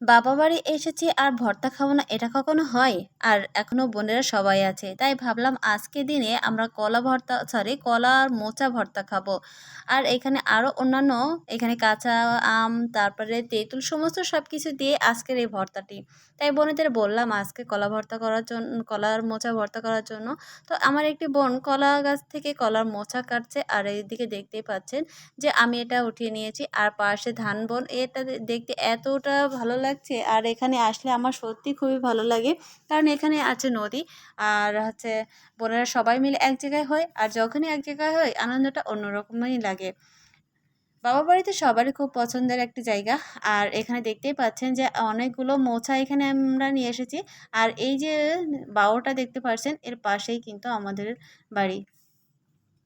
বাবা বাড়ি এসেছি আর ভর্তা খাব না, এটা কখনো হয়? আর এখনও বোনেরা সবাই আছে, তাই ভাবলাম আজকে দিনে আমরা কলা ভর্তা সরি কলার মোচা ভর্তা খাব। আর এখানে আরও অন্যান্য, এখানে কাঁচা আম, তারপরে তেঁতুল, সমস্ত সব কিছু দিয়ে আজকের এই ভর্তাটি। তাই বোনেদের বললাম আজকে কলা ভর্তা করার জন্য কলার মোচা ভর্তা করার জন্য। তো আমার একটি বোন কলা গাছ থেকে কলার মোচা কাটছে, আর এইদিকে দেখতেই পাচ্ছেন যে আমি এটা উঠিয়ে নিয়েছি, আর পাশে ধান বন, এটা দেখতে এতটা ভালো লাগছে। আর এখানে আসলে আমার সত্যি খুবই ভালো লাগে। কারণ এখানে আছে নদী, আর হচ্ছে বোনেরা সবাই মিলে এক জায়গায় হয়, আর যখনই এক জায়গায় হয়, আনন্দটা অন্যরকমই লাগে। বাবা বাড়িতে সবারই খুব পছন্দের একটি জায়গা। আর এখানে দেখতেই পাচ্ছেন যে অনেকগুলো মোছা এখানে আমরা নিয়ে এসেছি। আর এই যে বাওটা দেখতে পাচ্ছেন, এর পাশেই কিন্তু আমাদের বাড়ি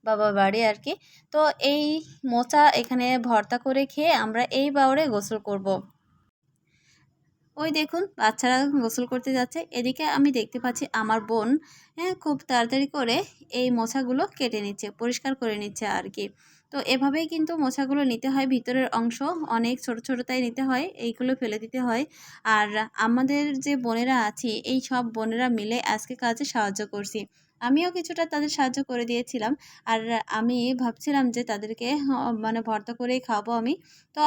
বাবা বাড়ি আর কি। তো এই মোচা এখানে ভর্তা করে খেয়ে আমরা এই বাউরে গোসল করব। ওই দেখুন, বাচ্চারা গোসল করতে যাচ্ছে। এদিকে আমি দেখতে পাচ্ছি আমার বোন হ্যাঁ খুব তাড়াতাড়ি করে এই মোছাগুলো কেটে নিচ্ছে, পরিষ্কার করে নিচ্ছে আর কি তো এভাবেই কিন্তু মোছাগুলো নিতে হয়, ভিতরের অংশ অনেক ছোট ছোট তাই নিতে হয়, এইগুলো ফেলে দিতে হয়। আর আমাদের যে বোনেরা আছি, এই সব বোনেরা মিলে আজকে কাজে সাহায্য করছি। আমিও কিছুটা তাদের সাহায্য করে দিয়েছিলাম। আর আমি ভাবছিলাম যে তাদেরকে মানে ভর্তা করেই খাব আমি। তো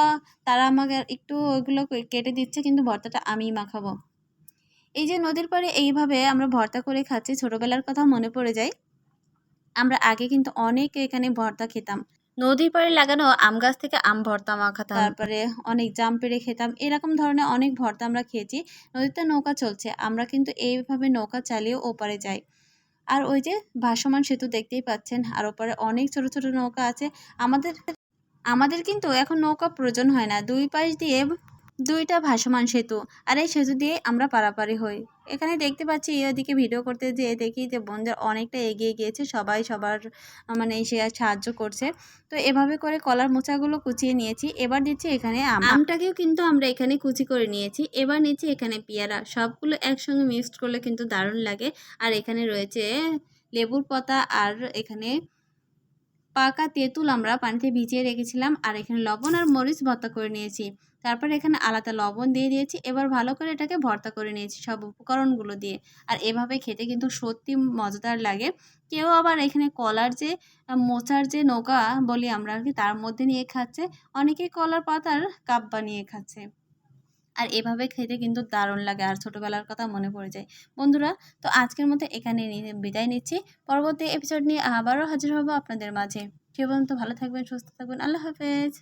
তারা আমাকে একটু ওইগুলো কেটে দিচ্ছে কিন্তু ভর্তাটা আমিই মাখাবো। এই যে নদীর পাড়ে এইভাবে আমরা ভর্তা করে খাচ্ছি ছোটোবেলার কথা মনে পড়ে যায়। আমরা আগে কিন্তু অনেক এখানে ভর্তা খেতাম। নদীর পাড়ে লাগানো আম গাছ থেকে আম ভর্তা মাখাতাম। তারপরে অনেক জাম পেড়ে খেতাম। এরকম ধরনের অনেক ভর্তা আমরা খেয়েছি। নদীতে নৌকা চলছে। আমরা কিন্তু এইভাবে নৌকা চালিয়ে ওপারে যাই। আর ওই যে ভাসমান সেতু দেখতেই পাচ্ছেন, আর ওপরে অনেক ছোট ছোট নৌকা আছে। আমাদের আমাদের কিন্তু এখন নৌকা প্রয়োজন হয় না। দুই পাশ দিয়ে দুইটা ভাসমান সেতু, আর এই সেতু দিয়ে আমরা পারাপারি হই। এখানে দেখতে পাচ্ছি এই ওদিকে ভিডিও করতে যেয়ে দেখি যে বোনদের অনেকটা এগিয়ে গিয়েছে, সবাই সবার মানে সে সাহায্য করছে। তো এভাবে করে কলার মোচাগুলো কুচিয়ে নিয়েছি, এবার দিচ্ছি এখানে আমটাকেও কিন্তু আমরা এখানে কুচি করে নিয়েছি, এবার নিচ্ছি এখানে পেয়ারা। সবগুলো একসঙ্গে মিক্সড করলে কিন্তু দারুণ লাগে। আর এখানে রয়েছে লেবুর পাতা আর এখানে পাকা তেঁতুল আমরা পানিতে ভিজিয়ে রেখেছিলাম, আর এখানে লবণ আর মরিচ ভর্তা করে নিয়েছি। তারপর এখানে আলাদা লবণ দিয়ে দিয়েছি। এবার ভালো করে এটাকে ভর্তা করে নিয়েছি সব উপকরণগুলো দিয়ে। আর এভাবে খেতে কিন্তু সত্যি মজাদার লাগে। কেউ আবার এখানে কলার যে, মোচার যে নৌকা বলি আমরা আর কি, তার মধ্যে নিয়ে খাচ্ছে। অনেকে কলার পাতার কাপ বানিয়ে খাচ্ছে। আর এভাবে খেতে কিন্তু দারুণ লাগে। আর ছোটোবেলার কথা মনে পড়ে যায়। বন্ধুরা, তো আজকের মতো এখানে বিদায় নিচ্ছি। পরবর্তী এপিসোড নিয়ে আবারও হাজির হব আপনাদের মাঝে। সে পর্যন্ত ভালো থাকবেন, সুস্থ থাকবেন। আল্লাহ হাফেজ।